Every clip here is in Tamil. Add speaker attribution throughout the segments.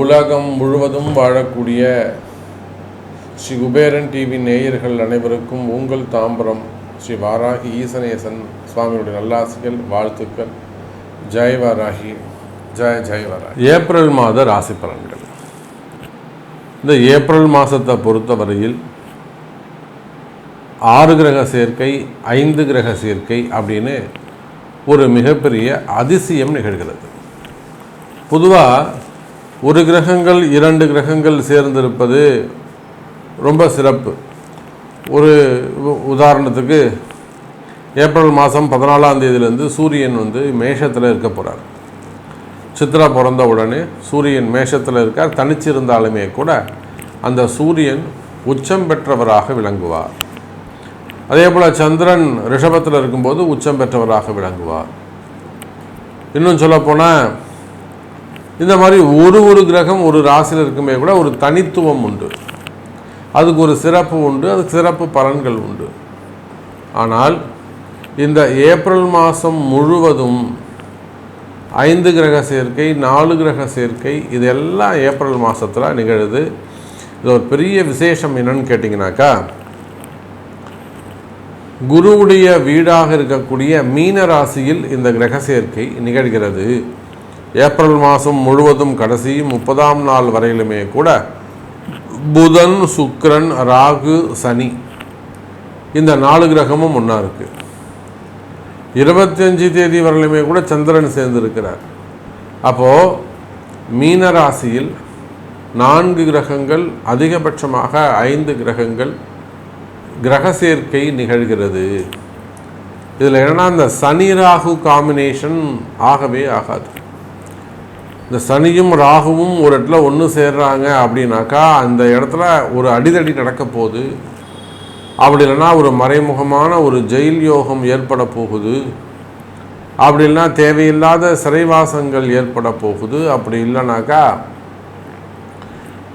Speaker 1: உலகம் முழுவதும் வாழக்கூடிய ஸ்ரீ குபேரன் டிவி நேயர்கள் அனைவருக்கும் உங்கள் தாம்பரம் ஸ்ரீ வாராகி ஈசனேசன் சுவாமியுடைய நல்லாசிகள் வாழ்த்துக்கள். ஜெய் வாராகி ஜெய ஜெய் வாராகி. ஏப்ரல் மாத ராசி பலன்கள் இந்த ஏப்ரல் மாதத்தை பொறுத்தவரையில் ஆறு கிரக சேர்க்கை ஐந்து கிரக சேர்க்கை அப்படின்னு ஒரு மிகப்பெரிய அதிசயம் நிகழ்கிறது. பொதுவாக ஒரு கிரகங்கள் இரண்டு கிரகங்கள் சேர்ந்திருப்பது ரொம்ப சிறப்பு. ஒரு உதாரணத்துக்கு ஏப்ரல் மாதம் பதினாலாம் தேதியிலேருந்து சூரியன் வந்து மேஷத்தில் இருக்க போகிறார் சித்ரா பிறந்த உடனே சூரியன் மேஷத்தில் இருக்கார். தனிச்சிருந்தாலுமே கூட அந்த சூரியன் உச்சம் பெற்றவராக விளங்குவார். அதே போல் சந்திரன் ரிஷபத்தில் இருக்கும்போது உச்சம் பெற்றவராக விளங்குவார். இன்னும் சொல்லப்போனால் இந்த மாதிரி ஒரு ஒரு கிரகம் ஒரு ராசியில் இருக்குமே கூட ஒரு தனித்துவம் உண்டு. அதுக்கு ஒரு சிறப்பு உண்டு அதுக்கு சிறப்பு பலன்கள் உண்டு. ஆனால் இந்த ஏப்ரல் மாதம் முழுவதும் ஐந்து கிரக சேர்க்கை நாலு கிரக சேர்க்கை இதெல்லாம் ஏப்ரல் மாதத்தில் நிகழுது. இது ஒரு பெரிய விசேஷம் என்னன்னு கேட்டிங்கனாக்கா குருவுடைய வீடாக இருக்கக்கூடிய மீன ராசியில் இந்த கிரக சேர்க்கை நிகழ்கிறது. ஏப்ரல் மாதம் முழுவதும் கடைசி முப்பதாம் நாள் வரையிலுமே கூட புதன் சுக்ரன் ராகு சனி இந்த நாலு கிரகமும் ஒன்றா இருக்குது இருபத்தஞ்சு தேதி வரையிலுமே கூட சந்திரன் சேர்ந்திருக்கிறார். அப்போது மீன ராசியில் நான்கு கிரகங்கள் அதிகபட்சமாக ஐந்து கிரகங்கள் கிரக சேர்க்கை நிகழ்கிறது. இதில் என்னன்னா இந்த சனி ராகு காம்பினேஷன் ஆகவே ஆகாது. இந்த சனியும் ராகுவும் ஒரு இடத்துல ஒன்று சேர்றாங்க அப்படின்னாக்கா அந்த இடத்துல ஒரு அடிதடி நடக்க போகுது. அப்படி இல்லைன்னா ஒரு மறைமுகமான ஒரு ஜெயில் யோகம் ஏற்பட போகுது. அப்படி இல்லைன்னா தேவையில்லாத சிறைவாசங்கள் ஏற்பட போகுது. அப்படி இல்லைனாக்கா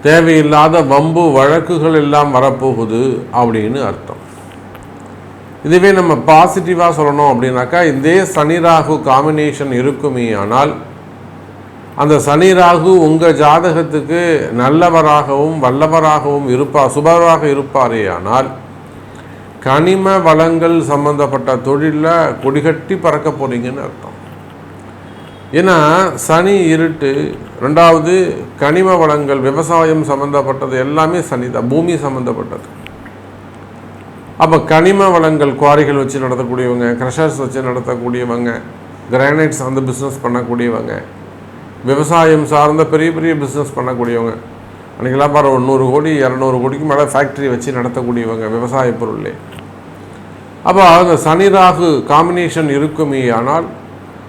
Speaker 1: தேவையில்லாத வம்பு வழக்குகள் எல்லாம் வரப்போகுது அப்படின்னு அர்த்தம். இதுவே நம்ம பாசிட்டிவாக சொல்லணும் அப்படின்னாக்கா இதே சனி ராகு காம்பினேஷன் இருக்குமே ஆனால் அந்த சனி ராகு உங்கள் ஜாதகத்துக்கு நல்லவராகவும் வல்லவராகவும் இருப்பார் சுபராக இருப்பாரே ஆனால் கனிம வளங்கள் சம்பந்தப்பட்ட தொழிலில் கொடிகட்டி பறக்க போறீங்கன்னு அர்த்தம். ஏன்னா சனி இருட்டு ரெண்டாவது கனிம வளங்கள் விவசாயம் சம்மந்தப்பட்டது எல்லாமே சனி தான் பூமி சம்மந்தப்பட்டது அப்போ கனிம வளங்கள் குவாரிகள் வச்சு நடத்தக்கூடியவங்க க்ரஷர்ஸ் வச்சு நடத்தக்கூடியவங்க கிரானைட்ஸ் அந்த பிஸ்னஸ் பண்ணக்கூடியவங்க விவசாயம் சார்ந்த பெரிய பெரிய பிஸ்னஸ் பண்ணக்கூடியவங்க அன்றைக்கெல்லாம் பாரு ஒரு நூறு கோடி இரநூறு கோடிக்கு மேலே ஃபேக்ட்ரி வச்சு நடத்தக்கூடியவங்க விவசாய பொருளே. அப்போ அந்த சனி ராகு காம்பினேஷன் இருக்குமே ஆனால்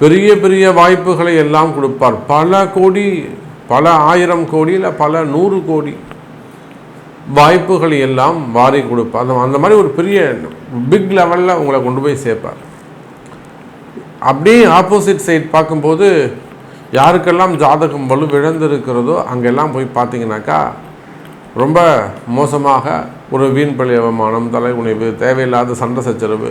Speaker 1: பெரிய பெரிய வாய்ப்புகளை எல்லாம் கொடுப்பார். பல கோடி பல ஆயிரம் கோடியில் பல நூறு கோடி வாய்ப்புகளை எல்லாம் வாரி கொடுப்பார். அந்த அந்த மாதிரி ஒரு பெரிய பிக் லெவலில் உங்களை கொண்டு போய் சேர்ப்பார். அப்படியே ஆப்போசிட் சைட் பார்க்கும்போது யாருக்கெல்லாம் ஜாதகம் வலு விழுந்திருக்கிறதோ அங்கெல்லாம் போய் பார்த்தீங்கன்னாக்கா ரொம்ப மோசமாக ஒரு வீண் பழி அவமானம் தலை உணைவு தேவையில்லாத சண்டை சச்சரவு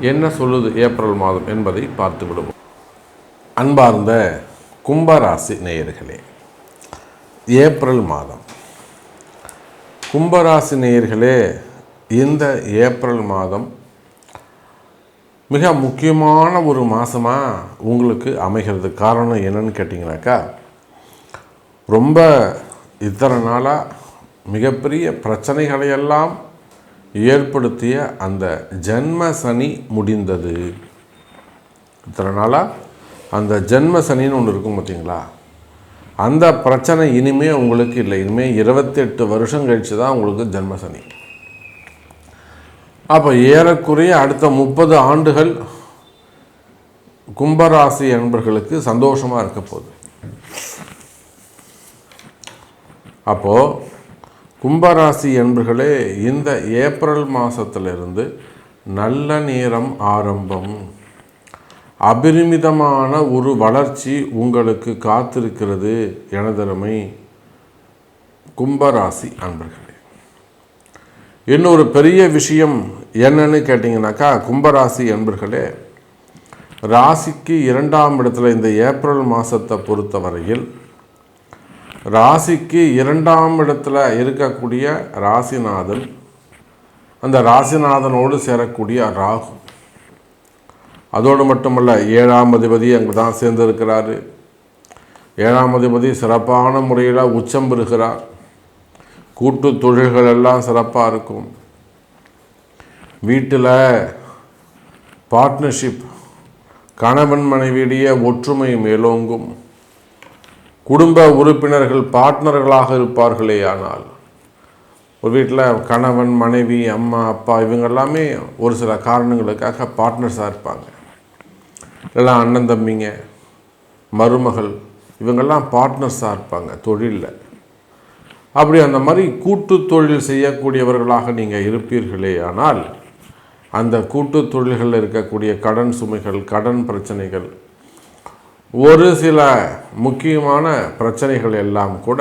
Speaker 1: என்ன சொல்லுது ஏப்ரல் மாதம் என்பதை பார்த்து விடுவோம் அன்பார்ந்த கும்பராசி நேயர்களே ஏப்ரல் மாதம். கும்பராசி நேயர்களே இந்த ஏப்ரல் மாதம் மிக முக்கியமான ஒரு மாதமாக உங்களுக்கு அமைகிறது. காரணம் என்னன்னு கேட்டிங்கனாக்கா ரொம்ப இத்தனை நாளாக மிகப்பெரிய பிரச்சனைகளையெல்லாம் ஏற்படுத்திய அந்த ஜென்ம சனி முடிந்தது. இத்தனை நாளாக அந்த ஜென்ம சனின்னு ஒன்று இருக்கும் பார்த்தீங்களா அந்த பிரச்சனை இனிமே உங்களுக்கு இல்லை. இனிமேல் இருபத்தெட்டு வருஷம் கழித்து தான் உங்களுக்கு ஜென்ம சனி. அப்போ ஏறக்குறைய அடுத்த முப்பது ஆண்டுகள் கும்பராசி என்பர்களுக்கு சந்தோஷமாக இருக்க போகுது. அப்போது கும்பராசி என்பர்களே இந்த ஏப்ரல் மாதத்திலிருந்து நல்ல நேரம் ஆரம்பம். அபரிமிதமான ஒரு வளர்ச்சி உங்களுக்கு காத்திருக்கிறது எனதருமை கும்பராசி அன்பர்களே. இன்னொரு பெரிய விஷயம் என்னன்னு கேட்டிங்கனாக்கா கும்பராசி என்பர்களே ராசிக்கு இரண்டாம் இடத்துல இந்த ஏப்ரல் மாதத்தை பொறுத்தவரையில் ராசிக்கு இரண்டாம் இடத்துல இருக்கக்கூடிய ராசிநாதன் அந்த ராசிநாதனோடு சேரக்கூடிய ராகு. அதோடு மட்டுமல்ல ஏழாம் அதிபதி அங்கே தான் சேர்ந்திருக்கிறாரு. ஏழாம் அதிபதி சிறப்பான முறையில் உச்சம் பெறுகிறார். கூட்டு தொழில்கள் எல்லாம் சிறப்பாக இருக்கும். வீட்டில் பார்ட்னர்ஷிப் கணவன் மனைவியுடைய ஒற்றுமை மேலோங்கும். குடும்ப உறுப்பினர்கள் பார்ட்னர்களாக இருப்பார்களே ஆனால் ஒரு வீட்டில் கணவன் மனைவி அம்மா அப்பா இவங்க எல்லாமே ஒரு சில காரணங்களுக்காக பார்ட்னர்ஸாக இருப்பாங்க. இல்லைனா அண்ணன் தம்பிங்க மருமகள் இவங்கெல்லாம் பார்ட்னர்ஸாக இருப்பாங்க தொழிலில். அப்படி அந்த மாதிரி கூட்டு தொழில் செய்யக்கூடியவர்களாக நீங்கள் இருப்பீர்களே ஆனால் அந்த கூட்டு தொழில்களில் இருக்கக்கூடிய கடன் சுமைகள் கடன் பிரச்சனைகள் ஒரு சில முக்கியமான பிரச்சனைகள் எல்லாம் கூட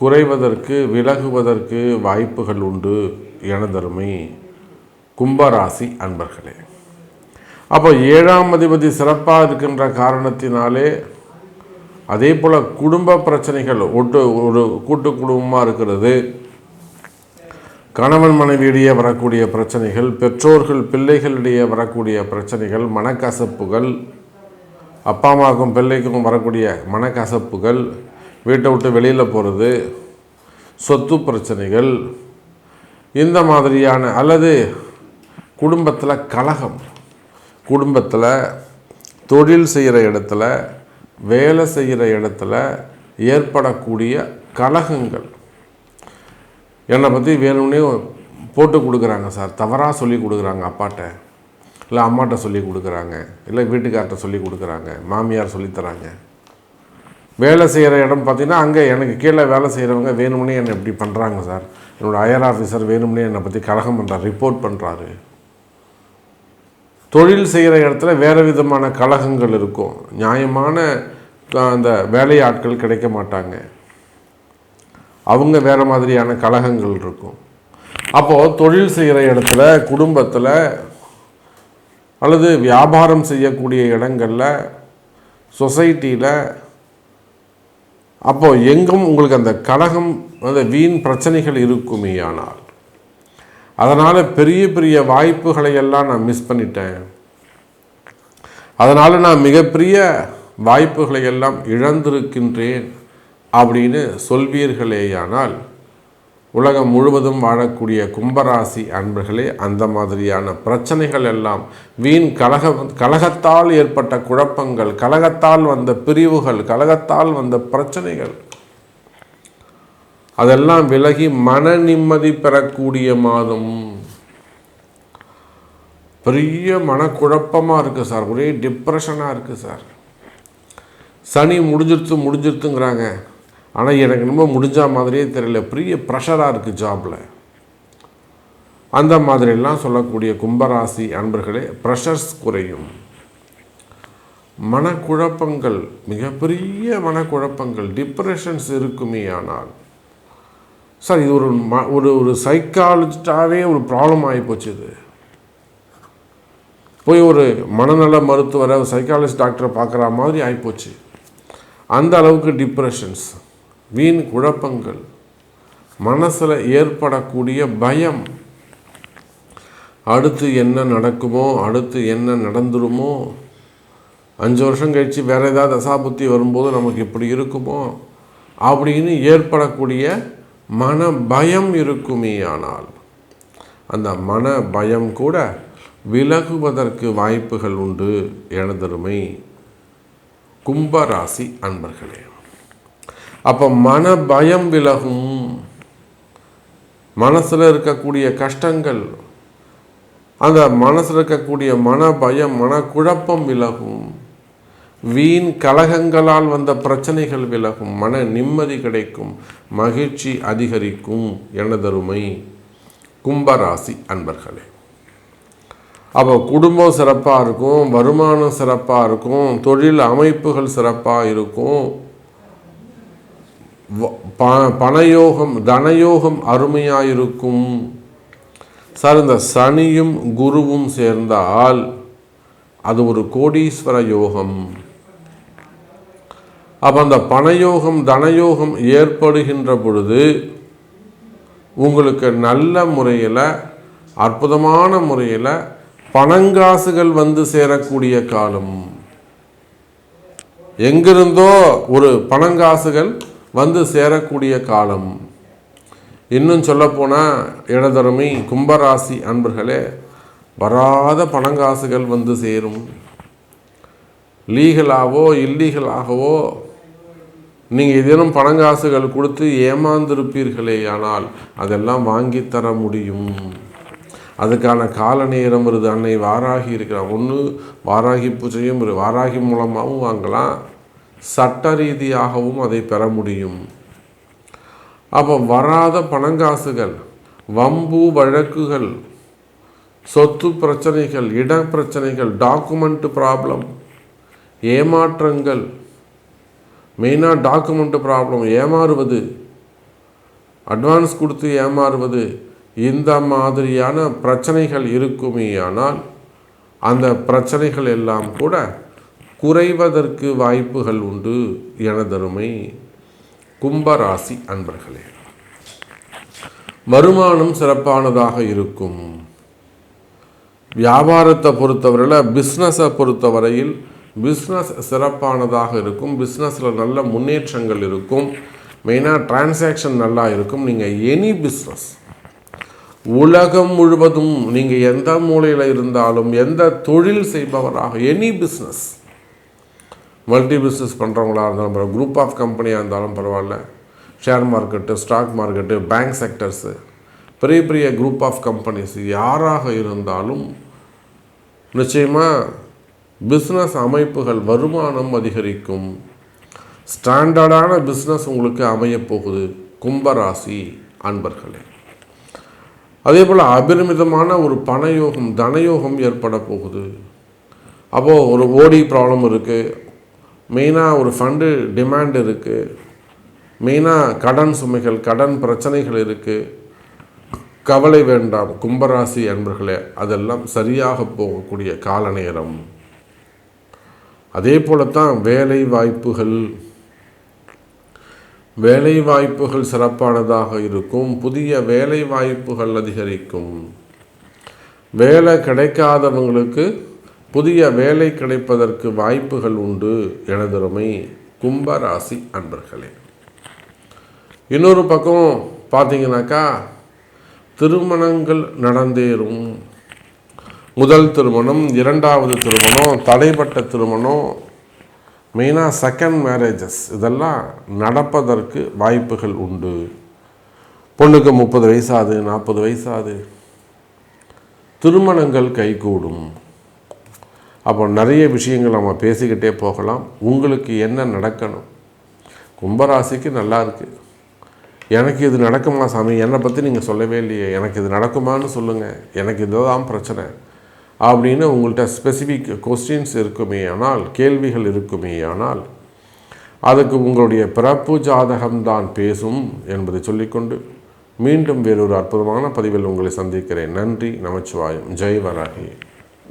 Speaker 1: குறைவதற்கு விலகுவதற்கு வாய்ப்புகள் உண்டு எனதருமை கும்பராசி அன்பர்களே. அப்போ ஏழாம் அதிபதி சிறப்பாக இருக்கின்ற காரணத்தினாலே அதே போல் குடும்ப பிரச்சனைகள் ஒட்டு ஒரு கூட்டு குடும்பமாக இருக்கிறது. கணவன் மனைவியிடையே வரக்கூடிய பிரச்சனைகள் பெற்றோர்கள் பிள்ளைகளிடையே வரக்கூடிய பிரச்சனைகள் மனக்கசப்புகள் அப்பா அம்மாவுக்கும் பிள்ளைக்கும் வரக்கூடிய மனக்கசப்புகள் வீட்டை விட்டு வெளியில் போகிறது சொத்து பிரச்சனைகள் இந்த மாதிரியான அல்லது குடும்பத்தில் கலகம் குடும்பத்தில் தொழில் செய்கிற இடத்துல வேலை செய்கிற இடத்துல ஏற்படக்கூடிய கலகங்கள். என்னை பற்றி வேணும்னே போட்டு கொடுக்குறாங்க சார். தவறாக சொல்லி கொடுக்குறாங்க அப்பாட்ட. இல்லை அம்மாட்ட சொல்லி கொடுக்குறாங்க. இல்லை வீட்டுக்கார்ட்ட சொல்லி கொடுக்குறாங்க. மாமியார் சொல்லித்தராங்க வேலை செய்கிற இடம் பார்த்திங்கன்னா அங்கே எனக்கு கீழே வேலை செய்கிறவங்க வேணும்னே என்னை இப்படி பண்ணுறாங்க சார். என்னோடய ஹையர் ஆஃபீஸர் வேணும்னே என்னை பற்றி கழகம் பண்ணுறாரு ரிப்போர்ட் பண்ணுறாரு தொழில் செய்கிற இடத்துல வேறு விதமான கழகங்கள் இருக்கும். நியாயமான அந்த வேலையாட்கள் கிடைக்க மாட்டாங்க. அவங்க வேறு மாதிரியான கழகங்கள் இருக்கும். அப்போது தொழில் செய்கிற இடத்துல குடும்பத்தில் அல்லது வியாபாரம் செய்யக்கூடிய இடங்களில் சொசைட்டியில் அப்போது எங்கும் உங்களுக்கு அந்த கழகம் அந்த வீண் பிரச்சனைகள் இருக்குமே ஆனால். அதனால் பெரிய பெரிய வாய்ப்புகளை எல்லாம் நான் மிஸ் பண்ணிட்டேன். அதனால் நான் மிகப்பெரிய வாய்ப்புகளை எல்லாம் இழந்திருக்கின்றேன் அப்படின்னு சொல்வீர்களேயானால் உலகம் முழுவதும் வாழக்கூடிய கும்பராசி அன்பர்களே அந்த மாதிரியான பிரச்சனைகள் எல்லாம் வீண் கலக கலகத்தால் ஏற்பட்ட குழப்பங்கள் கலகத்தால் வந்த பிரிவுகள் கலகத்தால் வந்த பிரச்சனைகள் அதெல்லாம் விலகி மன நிம்மதி பெறக்கூடிய மாதம். பெரிய மனக்குழப்பமாக இருக்குது சார். ஒரே டிப்ரெஷனாக இருக்குது சார். சனி முடிஞ்சிருத்து முடிஞ்சிருத்துங்கிறாங்க ஆனால் எனக்கு ரொம்ப முடிஞ்ச மாதிரியே தெரியல. பெரிய ப்ரெஷராக இருக்குது ஜாபில் அந்த மாதிரிலாம் சொல்லக்கூடிய கும்பராசி அன்பர்களே ப்ரெஷர்ஸ் குறையும். மனக்குழப்பங்கள் மிகப்பெரிய மனக்குழப்பங்கள் டிப்ரெஷன்ஸ் இருக்குமே ஆனால். சார் இது ஒரு ம ஒரு ஒரு சைக்காலஜிஸ்டாகவே ஒரு ப்ராப்ளம் ஆகிப்போச்சு இது. போய் ஒரு மனநல மருத்துவரை சைக்காலஜிஸ்ட் டாக்டரை பார்க்குற மாதிரி ஆகிப்போச்சு அந்த அளவுக்கு டிப்ரெஷன்ஸ் வீண் குழப்பங்கள் மனசில் ஏற்படக்கூடிய பயம். அடுத்து என்ன நடக்குமோ அடுத்து என்ன நடந்துருமோ அஞ்சு வருஷம் கழித்து வேறு ஏதாவது தசாபுத்தி வரும்போது நமக்கு இப்படி இருக்குமோ அப்படின்னு ஏற்படக்கூடிய மன பயம் இருக்குமே ஆனால் அந்த மன பயம் கூட விலகுவதற்கு வாய்ப்புகள் உண்டு எனதருமை கும்பராசி அன்பர்களே. அப்போ மன பயம் விலகும். மனசில் இருக்கக்கூடிய கஷ்டங்கள் அந்த மனசில் இருக்கக்கூடிய மன பயம் மனக்குழப்பம் விலகும். வீண் கலகங்களால் வந்த பிரச்சனைகள் விலகும். மன நிம்மதி கிடைக்கும். மகிழ்ச்சி அதிகரிக்கும். எனதருமை கும்பராசி அன்பர்களே. அப்போ குடும்பம் சிறப்பாக இருக்கும் வருமானம் சிறப்பாக இருக்கும் தொழில் அமைப்புகள் சிறப்பாக இருக்கும். ப பணயோகம் தனயோகம் அருமையாயிருக்கும். சார் இந்த சனியும் குருவும் சேர்ந்தால் அது ஒரு கோடீஸ்வர யோகம். அப்போ அந்த பணயோகம் தனயோகம் ஏற்படுகின்ற பொழுது உங்களுக்கு நல்ல முறையில் அற்புதமான முறையில் பணங்காசுகள் வந்து சேரக்கூடிய காலம். எங்கிருந்தோ ஒரு பணங்காசுகள் வந்து சேரக்கூடிய காலம். இன்னும் சொல்லப்போனால் இடதருமை கும்பராசி அன்பர்களே வராத பணங்காசுகள் வந்து சேரும். லீகலாகவோ இல்லீகலாகவோ நீங்கள் ஏதேனும் பணங்காசுகள் கொடுத்து ஏமாந்திருப்பீர்களே ஆனால் அதெல்லாம் வாங்கித்தர முடியும். அதுக்கான கால நேரம் வருது அன்னை வாராகி இருக்கிறான். ஒன்று வாராகி பூஜையும் வாராகி மூலமாகவும் வாங்கலாம். சட்ட ரீதியாகவும் அதை பெற முடியும். அப்போ வராத பணங்காசுகள் வம்பு வழக்குகள் சொத்து பிரச்சனைகள் இட பிரச்சனைகள் டாக்குமெண்ட் ப்ராப்ளம் ஏமாற்றங்கள் மெயினாக டாக்குமெண்ட் ப்ராப்ளம் ஏமாறுவது அட்வான்ஸ் கொடுத்து ஏமாறுவது இந்த மாதிரியான பிரச்சனைகள் இருக்குமே ஆனால் அந்த பிரச்சனைகள் எல்லாம் கூட குறைவதற்கு வாய்ப்புகள் உண்டு எனதருமை கும்பராசி அன்பர்களே. வருமானம் சிறப்பானதாக இருக்கும். வியாபாரத்தை பொறுத்தவரையில் பிஸ்னஸை பொறுத்தவரையில் பிஸ்னஸ் சிறப்பானதாக இருக்கும். பிஸ்னஸில் நல்ல முன்னேற்றங்கள் இருக்கும். மெயினாக டிரான்சாக்ஷன் நல்லா இருக்கும். நீங்கள் எனி பிஸ்னஸ் உலகம் முழுவதும் நீங்கள் எந்த மூலையில் இருந்தாலும் எந்த தொழில் செய்பவராக எனி பிஸ்னஸ் மல்டி பிஸ்னஸ் பண்ணுறவங்களா இருந்தாலும் பரவாயில்ல குரூப் ஆஃப் கம்பெனியாக இருந்தாலும் பரவாயில்ல. Share market stock market bank sectors பெரிய பெரிய குரூப் ஆஃப் கம்பெனிஸ் யாராக இருந்தாலும் நிச்சயமாக பிஸ்னஸ் அமைப்புகள் வருமானம் அதிகரிக்கும். ஸ்டாண்டர்டான பிஸ்னஸ் உங்களுக்கு அமையப்போகுது கும்பராசி அன்பர்களே. அதே போல் அபரிமிதமான ஒரு பணயோகம் தனயோகம் ஏற்பட போகுது. அப்போது ஒரு ஓடி ப்ராப்ளம் இருக்குது மெயினாக ஒரு ஃபண்டு டிமாண்ட் இருக்குது மெயினாக கடன் சுமைகள் கடன் பிரச்சனைகள் இருக்குது கவலை வேண்டாம் கும்பராசி அன்பர்களே அதெல்லாம் சரியாக போகக்கூடிய கால நேரம். அதே போலத்தான் வேலை வாய்ப்புகள். வேலை வாய்ப்புகள் சிறப்பானதாக இருக்கும். புதிய வேலை வாய்ப்புகள் அதிகரிக்கும். வேலை கிடைக்காதவங்களுக்கு புதிய வேலை கிடைப்பதற்கு வாய்ப்புகள் உண்டு எனதுருமை கும்பராசி அன்பர்களே. இன்னொரு பக்கம் பார்த்தீங்கன்னாக்கா திருமணங்கள் நடந்தேறும். முதல் திருமணம் இரண்டாவது திருமணம் தடைப்பட்ட திருமணம் மெயினாக செகண்ட் மேரேஜஸ் இதெல்லாம் நடப்பதற்கு வாய்ப்புகள் உண்டு. பொண்ணுக்கு முப்பது வயசாது நாற்பது வயசாது திருமணங்கள் கைகூடும். அப்போ நிறைய விஷயங்கள் நம்ம பேசிக்கிட்டே போகலாம். உங்களுக்கு என்ன நடக்கணும்? கும்பராசிக்கு நல்லா இருக்குது எனக்கு இது நடக்குமா சாமி? என்னை பற்றி நீங்கள் சொல்லவே இல்லையே. எனக்கு இது நடக்குமான்னு சொல்லுங்கள் எனக்கு இதுதான் பிரச்சனை. அப்படின்னு உங்கள்கிட்ட ஸ்பெசிஃபிக் கொஸ்டின்ஸ் இருக்குமே ஆனால் கேள்விகள் இருக்குமே ஆனால் அதுக்கு உங்களுடைய பிறப்பு ஜாதகம்தான் பேசும் என்பதை சொல்லிக்கொண்டு மீண்டும் வேறொரு அற்புதமான பதிவில் உங்களை சந்திக்கிறேன். நன்றி நமச்சிவாயம். ஜெய் வராகி.